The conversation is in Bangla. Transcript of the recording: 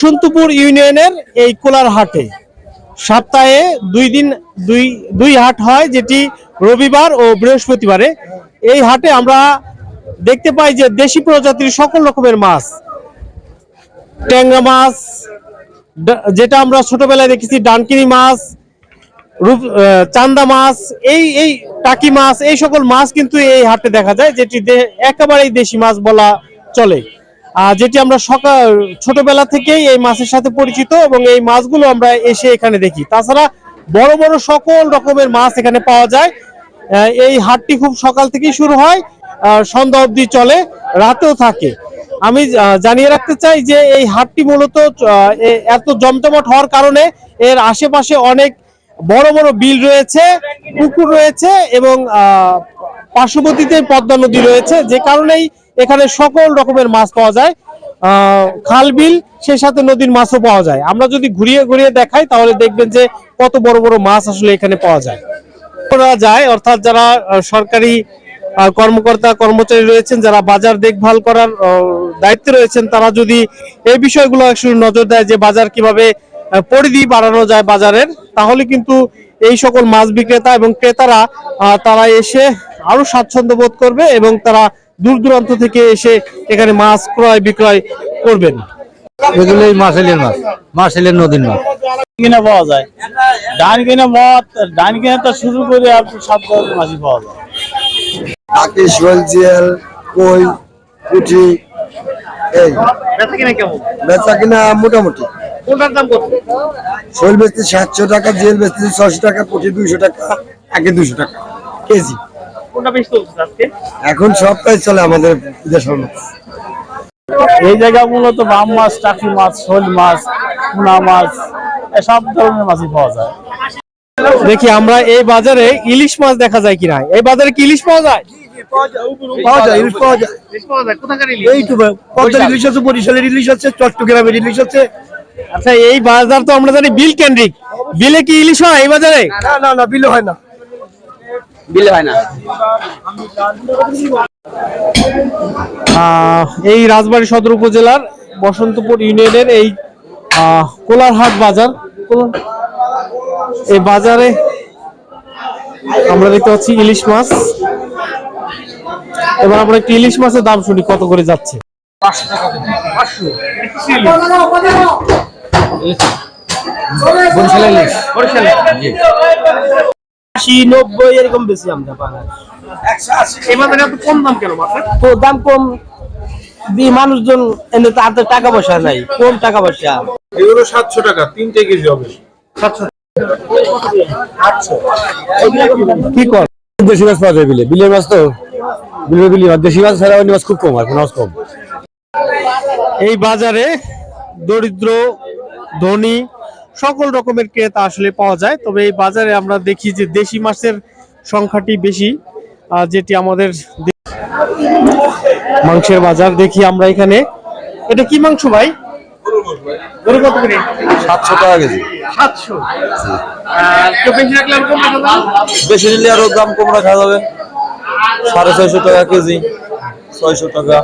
বসন্তপুর ইউনিয়নের এই কোলার হাটে। সপ্তাহে দুই দিন, দুই দুই হাট হয়, যেটি রবিবার ও বৃহস্পতিবারে। এই হাটে আমরা দেখতে পাই যে দেশি প্রজাতির সকল রকমের মাছ। ট্যাংরা মাছ যেটা আমরা ছোটবেলায় দেখেছি, ডানকিনি মাছ, রূপ চান্দা মাছ, এই এই টাকি মাছ, এই সকল মাছ কিন্তু এই হাটে দেখা যায়, যেটি একেবারেই দেশি মাছ বলা চলে। যেটি আমরা সকাল, ছোটবেলা থেকেই এই মাছের সাথে পরিচিত এবং এই মাছগুলো আমরা এসে এখানে দেখি। তাছাড়া বড় বড় সকল রকমের মাছ এখানে পাওয়া যায়। এই হাটটি খুব সকাল থেকেই শুরু হয় সন্ধ্যা অবধি চলে, রাতেও থাকে। আমি জানিয়ে রাখতে চাই যে এই হাটটি মূলত এত জমজমাট হওয়ার কারণে এর আশেপাশে অনেক বড় বড় বিল রয়েছে, পুকুর রয়েছে এবং পার্শ্ববর্তীতে পদ্মা নদী রয়েছে। যে কারণেই এখানে সকল রকমের মাছ পাওয়া যায়। খাল বিল, সেই সাথে নদীর মাছও পাওয়া যায়। আমরা যদি ঘুরিয়ে ঘুরিয়ে দেখাই, তাহলে দেখবেন যে কত বড় বড় মাছ আসলে এখানে পাওয়া যায়। করা যায়, অর্থাৎ যারা সরকারি কর্মকর্তা, কর্মচারী রয়েছেন, যারা বাজার দেখভাল করার দায়িত্বে রয়েছেন, তারা যদি এই বিষয়গুলো নজর দেয় যে বাজার কীভাবে পরিধি বাড়ানো যায় বাজারের, তাহলে কিন্তু এই সকল মাছ বিক্রেতা এবং ক্রেতারা তারা এসে আরও স্বাচ্ছন্দ্য বোধ করবে এবং তারা দূর দূরান্ত থেকে এসে এখানে মাছ ক্রয় বিক্রয় করবেন। এগুলো মাছেলের মাছ মাছেলের নদীর মাছ। কিনে পাওয়া যায়। কিনে কিনে তো শুরু করে আর সব ধরনের মাছই পাওয়া যায়। কই পুঁটি এই। বেচা কিনা মোটামুটি। কোনটার দাম কত? শোল বেচতে সাতশো টাকা জেল বেচতে ছশো টাকা পুঁটি দুইশো টাকা আগে দুশো টাকা। কেজি। কোনটা বেশি চলছে আজকে? এখন সবটাই চলে আমাদের দেশের মাছ এই জায়গা মূলত বাম মাছ টাকি মাছ শোল মাছ পোনা মাছ সব ধরনের মাছই পাওয়া যায়। দেখি আমরা এই বাজারে ইলিশ মাছ দেখা যায় কিনা? এই বাজারে কি ইলিশ পাওয়া যায়? পাওয়া যায় ইলিশ পাওয়া যায়। ইলিশ পাওয়া যায়? কোথাকার ইলিশ? এই তো পদ্মার ইলিশ আছে বরিশালের ইলিশ আছে চট্টগ্রামের ইলিশ আছে। আচ্ছা এই বাজার তো আমরা জানি বিল কেন্দ্রিক। বিলে কি ইলিশ হয় এই বাজারে? না না না বিলে হয় না। আহ, এই রাজবাড়ী সদর উপজেলার বসন্তপুর ইউনিয়নের এই আহ, কোলারহাট বাজার এই বাজারে আমরা দেখতে পাচ্ছি ইলিশ মাছ। এবার আমরা একটি ইলিশ মাছের দাম শুনি কত করে যাচ্ছে? আশি নব্বই এরকম বেশি আমরা পাই এই এত কম দাম কেন তো দাম কম দিয়ে মানুষজন এনে তো হাতে টাকা পয়সা নাই কম টাকা পয়সা। এগুলো সাতশো টাকা তিনটে কেজি হবে। কি কর? দেশি মাছ পাওয়া যায় বিলে। বিলের মাছ তো বিলে বিলি মাছ দেশি মাছ ছাড়া অন্য মাছ খুব কম হয় মাছ কম। এই বাজারে দরিদ্র ধনী সকল রকমের ক্রেতা আসলে পাওয়া যায়। তবে এই বাজারে আমরা দেখি যে দেশি মাছের সংখ্যাটি বেশি যেটি আমাদের মাংসের বাজার দেখি আমরা এখানে। এটা কি মাংস ভাই? গরু কত করে? সাতশো টাকা কেজি। সাতশো। আর কম রাখা যাবে? বেশি নিলে আরও দাম কম রাখা যাবে। সাড়ে ছয়শো টাকা কেজি ছয়শো টাকা।